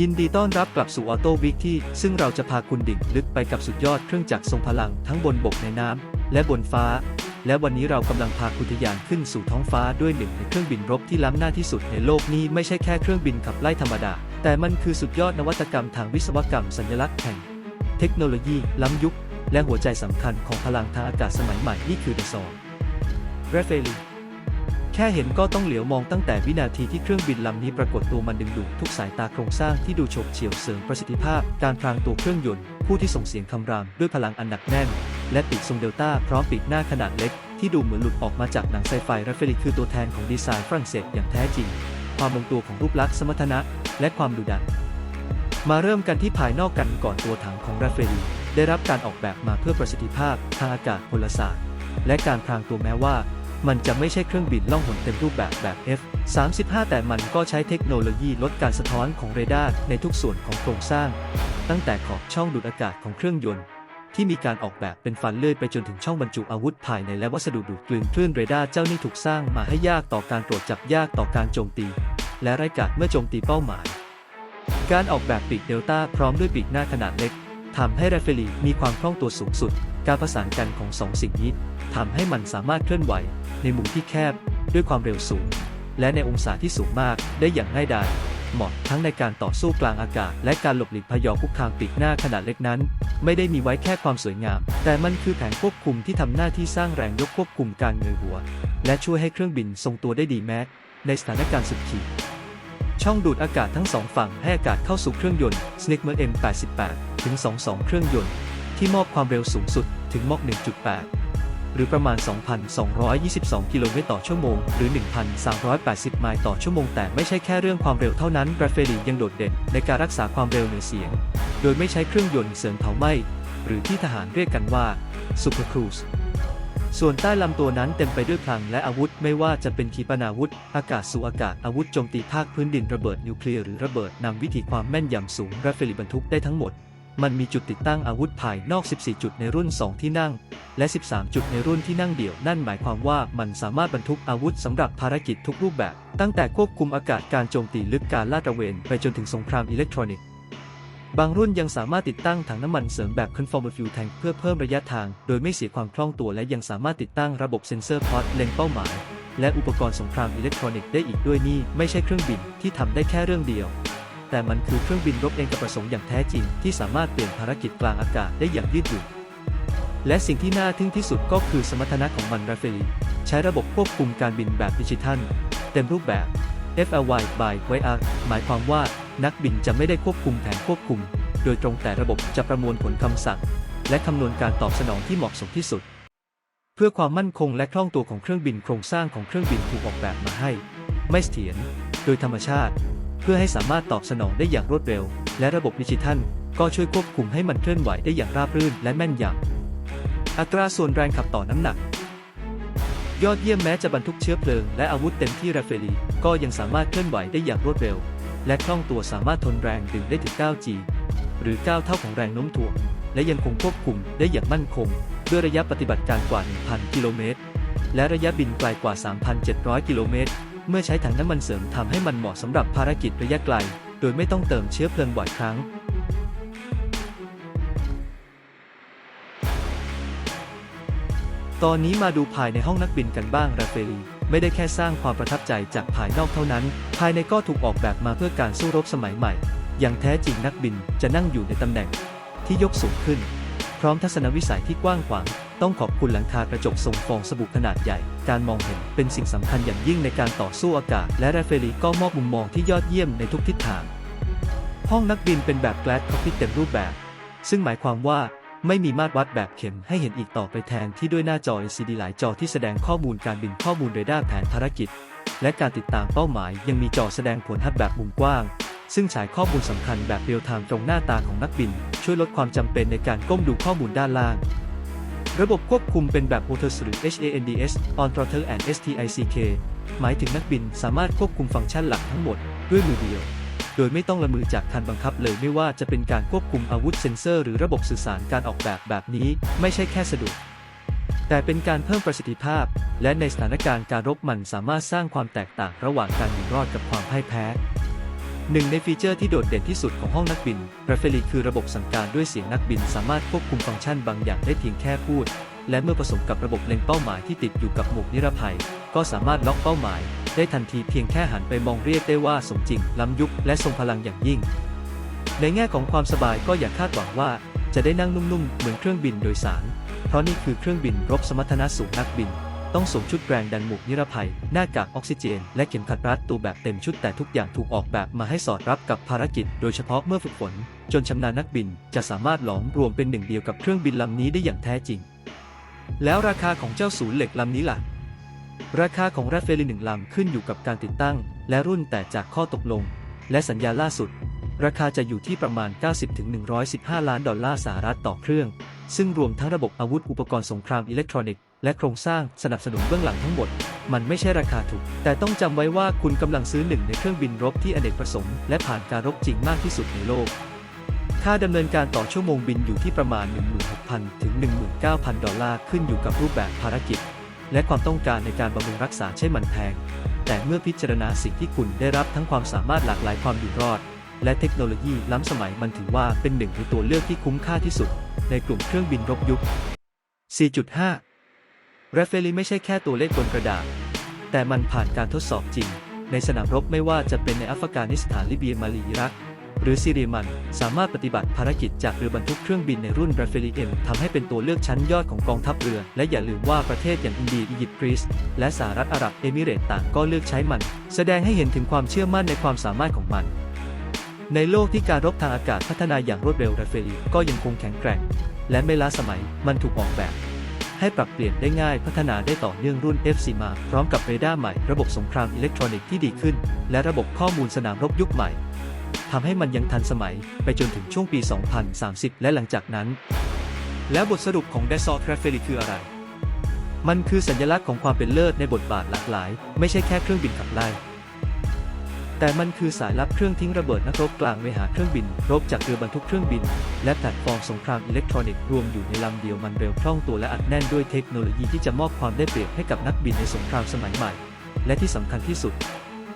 ยินดีต้อนรับกลับสู่ออโต้วิกที่ ซึ่งเราจะพาคุณดิ่งลึกไปกับสุดยอดเครื่องจักรทรงพลังทั้งบนบกในน้ำและบนฟ้า และวันนี้เรากำลังพาคุณทะยานขึ้นสู่ท้องฟ้าด้วยหนึ่งในเครื่องบินรบที่ล้ำหน้าที่สุดในโลกนี้ไม่ใช่แค่เครื่องบินขับไล่ธรรมดา แต่มันคือสุดยอดนวัตกรรมทางวิศวกรรมสัญลักษณ์แห่ง เทคโนโลยีล้ำยุค และหัวใจสำคัญของพลังทางอากาศสมัยใหม่นี่คือเดซองเรเฟลี แค่เห็นก็ต้องเหลียวมองตั้งแต่วินาทีที่เครื่องบินลำนี้ปรากฏตัวมันดึงดูดทุกสายตาโครงสร้างที่ดูโฉบเฉี่ยวเสริมประสิทธิภาพ การพรางตัวเครื่องยนต์ ผู้ที่ส่งเสียงคำรามด้วยพลังอันหนักแน่น และปีกทรงเดลต้าพร้อมปีกหน้าขนาดเล็ก ที่ดูเหมือนหลุดออกมาจากหนังไซไฟราเฟลิคือตัวแทนของดีไซน์ฝรั่งเศสอย่างแท้จริง ความลงตัวของรูปลักษณ์สมรรถนะ และความดุดัน มาเริ่มกันที่ภายนอกกันก่อนตัวถังของราเฟลีได้รับการออกแบบมาเพื่อประสิทธิภาพทางอากาศพลศาสตร์และการพรางตัวแม้ว่า มันจะไม่ใช่เครื่องบินล่องหนเต็มรูปแบบแบบ F-35 แต่มันก็ใช้เทคโนโลยีลดการสะท้อนของเรดาร์ในทุกส่วนของโครงสร้าง ตั้งแต่ขอบช่องดูดอากาศของเครื่องยนต์ ที่มีการออกแบบเป็นฟันเลื่อยไปจนถึงช่องบรรจุอาวุธภายในและวัสดุดูดกลืนคลื่นเรดาร์เจ้านี่ถูกสร้างมาให้ยากต่อการตรวจจับยากต่อการโจมตี และไร้กาดเมื่อโจมตีเป้าหมาย การออกแบบปีกเดลต้าพร้อมด้วยปีกหน้าขนาดเล็กทำให้แรฟเฟลีมีความคล่องตัวสูงสุด การประสานกันของสองสิ่งนี้ทำให้มันสามารถเคลื่อนไหว ในมุมที่แคบด้วยความเร็วสูง และในองศาที่สูงมากได้อย่างง่ายดายเหมาะทั้งในการต่อสู้กลางอากาศ และการหลบหลีกพยอคุกคามปีกหน้าขนาดเล็กนั้น ไม่ได้มีไว้แค่ความสวยงาม แต่มันคือแผงควบคุมที่ทำหน้าที่สร้างแรงยกควบคุมการเงยหัว และช่วยให้เครื่องบินทรงตัวได้ดีแม้ในสถานการณ์สุดขีดช่องดูดอากาศทั้งสองฝั่งให้อากาศเข้าสู่เครื่องยนต์ Snigmer M88 ถึง 22 เครื่องยนต์ ที่มอบความเร็วสูงสุดถึงมอก 1.8 หรือประมาณ 2,222 กิโลเมตรต่อชั่วโมง หรือ 1,380 ไมล์ต่อชั่วโมง แต่ไม่ใช่แค่เรื่องความเร็วเท่านั้น r a f a e l i ยังโดดเด่นในการรักษาความเร็วเหนือเสียง โดยไม่ใช้เครื่องยนต์เสริมเผาไหม้หรือที่ทหารเรียกกันว่า Super Cruise ส่วนใต้ลำตัวนั้นเต็มไปด้วยพลังและอาวุธไม่ว่าจะเป็นขีปนาวุธ อากาศสู่อากาศอาวุธโจมตีภาคพื้นดินระเบิดนิวเคลียร์หรือระเบิดนำวิธีความแม่นยำสูงราเฟลิบรรทุกได้ทั้งหมด มันมีจุดติดตั้งอาวุธภายนอก 14 จุดในรุ่น 2 ที่นั่ง และ 13 จุดในรุ่นที่นั่งเดี่ยว นั่นหมายความว่ามันสามารถบรรทุกอาวุธสำหรับภารกิจทุกรูปแบบ ตั้งแต่ควบคุมอากาศการโจมตีลึกการลาดตระเวน ไปจนถึงสงครามอิเล็กทรอนิกส์ บางรุ่นยังสามารถติดตั้งถังน้ำมันเสริมแบบ Conformal Fuel Tank เพื่อเพิ่มระยะทาง โดยไม่เสียความคล่องตัวและยังสามารถติดตั้งระบบเซ็นเซอร์พอร์ตเล็งเป้าหมาย และอุปกรณ์สงครามอิเล็กทรอนิกส์ได้อีกด้วยนี่ไม่ใช่เครื่องบินที่ทำได้แค่เรื่องเดียว แต่มันคือเครื่องบินรบเองกับประสงค์อย่างแท้จริง ที่สามารถเปลี่ยนภารกิจกลางอากาศได้อย่างยืดหยุ่น และสิ่งที่น่าทึ่งที่สุดก็คือสมรรถนะของมันราเฟลีใช้ระบบควบคุมการบินแบบดิจิทัล เต็มรูปแบบ FLY by YR หมายความว่านักบินจะไม่ได้ควบคุมแผนควบคุม โดยตรงแต่ระบบจะประมวลผลคำสั่ง และคำนวณการตอบสนองที่เหมาะสมที่สุด เพื่อความมั่นคงและคล่องตัวของเครื่องบินโครงสร้างของเครื่องบินถูกออกแบบมาให้ ไม่เสถียรโดยธรรมชาติ เพื่อให้สามารถตอบสนองได้อย่างรวดเร็ว และระบบดิจิทัล ก็ช่วยควบคุมให้มันเคลื่อนไหวได้อย่างราบรื่นและแม่นยำอัตราส่วนแรงขับต่อน้ำหนัก ยอดเยี่ยมแม้จะบรรทุกเชื้อเพลิงและอาวุธเต็มที่ราเฟลีก็ยังสามารถเคลื่อนไหวได้อย่างรวดเร็ว และคล่องตัวสามารถทนแรงดึงได้ถึง 9G หรือ 9 เท่าของแรงโน้มถ่วง และยังคงควบคุมได้อย่างมั่นคง ด้วยระยะปฏิบัติการกว่า 1,000 กิโลเมตร และระยะบินไกลกว่า 3,700 กิโลเมตร เมื่อใช้ถังน้ำมันเสริมทำให้มันเหมาะสำหรับภารกิจระยะไกล โดยไม่ต้องเติมเชื้อเพลิงบ่อยครั้ง ตอนนี้มาดูภายในห้องนักบินกันบ้างราเฟลีไม่ได้แค่สร้างความประทับใจจากภายนอกเท่านั้น ภายในก็ถูกออกแบบมาเพื่อการสู้รบสมัยใหม่ อย่างแท้จริงนักบินจะนั่งอยู่ในตำแหน่งที่ยกสูงขึ้น พร้อมทัศนวิสัยที่กว้างขวาง ต้องขอบคุณหลังคากระจกทรงฟองสบู่ขนาดใหญ่ การมองเห็นเป็นสิ่งสำคัญอย่างยิ่งในการต่อสู้อากาศ และราเฟลีก็มอบมุมมองที่ยอดเยี่ยมในทุกทิศทาง ห้องนักบินเป็นแบบแกล s ค o กพิ t เต็มรูปแบบ ซึ่งหมายความว่าไม่มีมาตรวัดแบบเข็มให้เห็นอีกต่อไปแทนที่ด้วยหน้าจอ LCD หลายจอที่แสดงข้อมูลการบินข้อมูลเรดาร์แผนภารกิจ และการติดตามเป้าหมาย ยังมีจอแสดงผลฮัดแบบมุมกว้าง ซึ่งฉายข้อมูลสำคัญแบบเรียลไทม์ตรงหน้าตาของนักบิน ช่วยลดความจำเป็นในการก้มดูข้อมูลด้านล่าง ระบบควบคุมเป็นแบบ Motors หรือ HANDS On Throttle and STICK หมายถึงนักบินสามารถควบคุมฟังก์ชันหลักทั้งหมด ด้วยมือเดียว โดยไม่ต้องละมือจากคันบังคับเลยไม่ว่าจะเป็นการควบคุมอาวุธเซ็นเซอร์หรือระบบสื่อสารการออกแบบแบบนี้ ไม่ใช่แค่สะดวกแต่เป็นการเพิ่มประสิทธิภาพ และในสถานการณ์การรบมันสามารถสร้างความแตกต่างระหว่างการอยู่รอดกับความพ่ายแพ้ หนึ่งในฟีเจอร์ที่โดดเด่นที่สุดของห้องนักบิน r a f a e l i คือระบบสั่งการด้วยเสียงนักบินสามารถควบคุมฟังก์ชันบางอย่างได้เพียงแค่พูด และเมื่อผสมกับระบบเล็งเป้าหมายที่ติดอยู่กับหมวกนิรภัย ก็สามารถล็อกเป้าหมาย ได้ทันทีเพียงแค่หันไปมองเรียกได้ว่าสมจริง ล้ำยุค และทรงพลังอย่างยิ่ง ในแง่ของความสบายก็อย่าคาดหวังว่า จะได้นั่งนุ่มๆ เหมือนเครื่องบินโดยสาร เพราะนี่คือเครื่องบินรบสมรรถนะสูงนักบิน ต้องสวมชุดแรงดันหมวกนิรภัย หน้ากากออกซิเจน และเข็มขัดรัดตัวแบบเต็มชุดแต่ทุกอย่างถูกออกแบบมาให้สอดรับกับภารกิจ โดยเฉพาะเมื่อฝึกฝน จนชำนาญนักบินจะสามารถหลอมรวมเป็นหนึ่งเดียวกับเครื่องบินลำนี้ได้อย่างแท้จริง แล้วราคาของเจ้าศูนย์เหล็กลำนี้ล่ะราคาของราฟเฟลินหนึ่งลำขึ้นอยู่กับการติดตั้ง และรุ่นแต่จากข้อตกลง และสัญญาล่าสุด ราคาจะอยู่ที่ประมาณ 90-115 ล้านดอลลาร์สหรัฐต่อเครื่อง ซึ่งรวมทั้งระบบอาวุธอุปกรณ์สงครามอิเล็กทรอนิกส์ และโครงสร้างสนับสนุนเบื้องหลังทั้งหมด มันไม่ใช่ราคาถูก แต่ต้องจำไว้ว่าคุณกำลังซื้อหนึ่งในเครื่องบินรบที่อเนกประสงค์และผ่านการรบจริงมากที่สุดในโลก ค่าดำเนินการต่อชั่วโมงบินอยู่ที่ประมาณ 16,000 ถึง 19,000 ดอลลาร์ขึ้นอยู่กับรูปแบบภารกิจ และความต้องการในการบำรุงรักษาเช่นมันแพง แต่เมื่อพิจารณาสิ่งที่คุณได้รับทั้งความสามารถหลากหลายความอยู่รอด และเทคโนโลยีล้ำสมัยมันถือว่าเป็นหนึ่งในตัวเลือกที่คุ้มค่าที่สุด ในกลุ่มเครื่องบินรบยุค 4.5 r a f a e l i ไม่ใช่แค่ตัวเลขบนกระดาษ แต่มันผ่านการทดสอบจริง ในสนามรบไม่ว่าจะเป็นในอัฟกานิสถานลิเบียมาลีอิรัก หรือซีเรียมันสามารถปฏิบัติภารกิจจากเรือบรรทุกเครื่องบินในรุ่น r a f a e l i M ทำให้เป็นตัวเลือกชั้นยอดของกองทัพเรือ และอย่าลืมว่าประเทศอย่างอินเดียอียิปต์กรีซและสหรัฐอาหรับเอมิเรตต่างก็เลือกใช้มัน แสดงให้เห็นถึงความเชื่อมั่นในความสามารถของมันในโลกที่การรบทางอากาศพัฒนาอย่างรวดเร็ว r a f a e l i ก็ยังคงแข็งแกร่ง และไม่ล้าสมัยมันถูกออกแบบ ให้ปรับเปลี่ยนได้ง่ายพัฒนาได้ต่อเนื่องรุ่น FC มา พร้อมกับเรดาร์ใหม่ระบบสงครามอิเล็กทรอนิกส์ที่ดีขึ้น และระบบข้อมูลสนามรบยุคใหม่ทำให้มันยังทันสมัยไปจนถึงช่วงปี 2030 และหลังจากนั้น แล้วบทสรุปของ d a s s a u l t r a f e l i คืออะไร มันคือสัญลักษณ์ของความเป็นเลิศในบทบาทหลากหลาย ไม่ใช่แค่เครื่องบินขับไล่ แต่มันคือสายลับเครื่องทิ้งระเบิดนักรบกลางเวหาเครื่องบิน รบจากเรือบรรทุกเครื่องบิน และแพลตฟอร์มสงครามอิเล็กทรอนิกส์รวมอยู่ในลำเดียวมันเร็วคล่องตัวและอัดแน่นด้วยเทคโนโลยีที่จะมอบความได้เปรียบให้กับนักบินในสงครามสมัยใหม่ และที่สำคัญที่สุด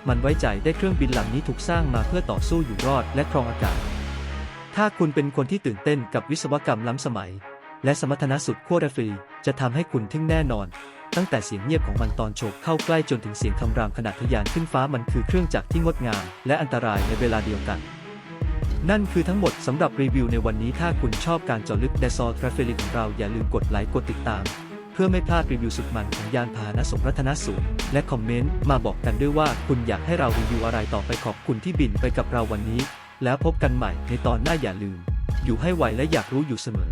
มันไว้ใจได้เครื่องบินลำนี้ถูกสร้างมาเพื่อต่อสู้อยู่รอดและครองอากาศ ถ้าคุณเป็นคนที่ตื่นเต้นกับวิศวกรรมล้ำสมัย และสมรรถนะสุดขั้วรฟรีจะทำให้คุณทึ่งแน่นอน ตั้งแต่เสียงเงียบของมันตอนโฉบเข้าใกล้จนถึงเสียงคำรามขณะทะยานขึ้นฟ้ามันคือเครื่องจักรที่งดงาม และอันตรายในเวลาเดียวกัน นั่นคือทั้งหมดสำหรับรีวิวในวันนี้ถ้าคุณชอบการเจาะลึก d e s o l t r a f e l i ของเราอย่าลืมกดไลค์กดติดตาม เพื่อไม่พลาดรีวิวสุดมันของยานพาหนะสมรรถนะสูงและคอมเมนต์มาบอกกันด้วยว่าคุณอยากให้เรารีวิวอะไรต่อไปขอบคุณที่บินไปกับเราวันนี้ แล้วพบกันใหม่ในตอนหน้าอย่าลืม อยู่ให้ไหวและอยากรู้อยู่เสมอ